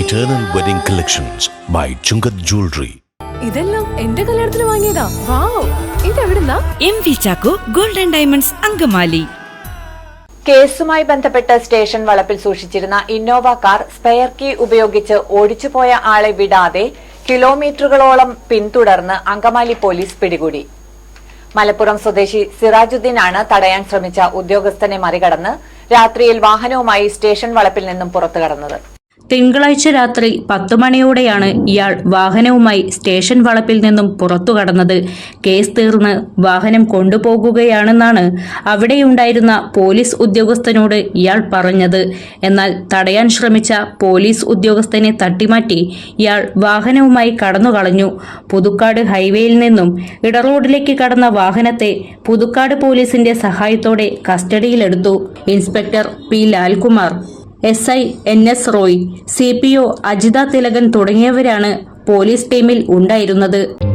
Eternal wedding collections by Chungath jewellery ഇതെല്ലാം എന്റെ കല്യാണത്തിന് വാങ്ങിയതാ. Wow ഇതെവിടുന്നാ? M V Chacko golden diamonds Angamaly. കേസുമായി ബന്ധപ്പെട്ട് സ്റ്റേഷൻ വളപ്പിൽ സൂക്ഷിച്ചിരുന്ന ഇന്നോവ കാർ സ്പെയർ കീ ഉപയോഗിച്ച് ഓടിച്ചുപോയ ആളെ വിടാതെ കിലോമീറ്ററുകളോളം പിന്തുടർന്ന് അങ്കമാലി പോലീസ് പിടികൂടി. മലപ്പുറം സ്വദേശി സിറാജുദ്ദീൻ ആണ് തടയാൻ ശ്രമിച്ച ഉദ്യോഗസ്ഥനെ മറികടന്ന് രാത്രിയിൽ വാഹനവുമായി സ്റ്റേഷൻ വളപ്പിൽ നിന്നും പുറത്തു കടന്നത് തിങ്കളാഴ്ച രാത്രി പത്തു മണിയോടെയാണ് ഇയാൾ വാഹനവുമായി സ്റ്റേഷൻ വളപ്പിൽ നിന്നും പുറത്തു കടന്നത്. കേസ് തീർന്ന് വാഹനം കൊണ്ടുപോകുകയാണെന്നാണ് അവിടെയുണ്ടായിരുന്ന പോലീസ് ഉദ്യോഗസ്ഥനോട് ഇയാൾ പറഞ്ഞത്. എന്നാൽ തടയാൻ ശ്രമിച്ച പോലീസ് ഉദ്യോഗസ്ഥനെ തട്ടിമാറ്റി ഇയാൾ വാഹനവുമായി കടന്നു കളഞ്ഞു പുതുക്കാട് ഹൈവേയിൽ നിന്നും ഇടറോഡിലേക്ക് കടന്ന വാഹനത്തെ പുതുക്കാട് പോലീസിന്റെ സഹായത്തോടെ കസ്റ്റഡിയിലെടുത്തു. Inspector P. Lalkumar S I N S Roy C P O Ajitha Thilakan തുടങ്ങിയവരാണ് പോലീസ് ടീമിൽ ഉണ്ടായിരുന്നത്.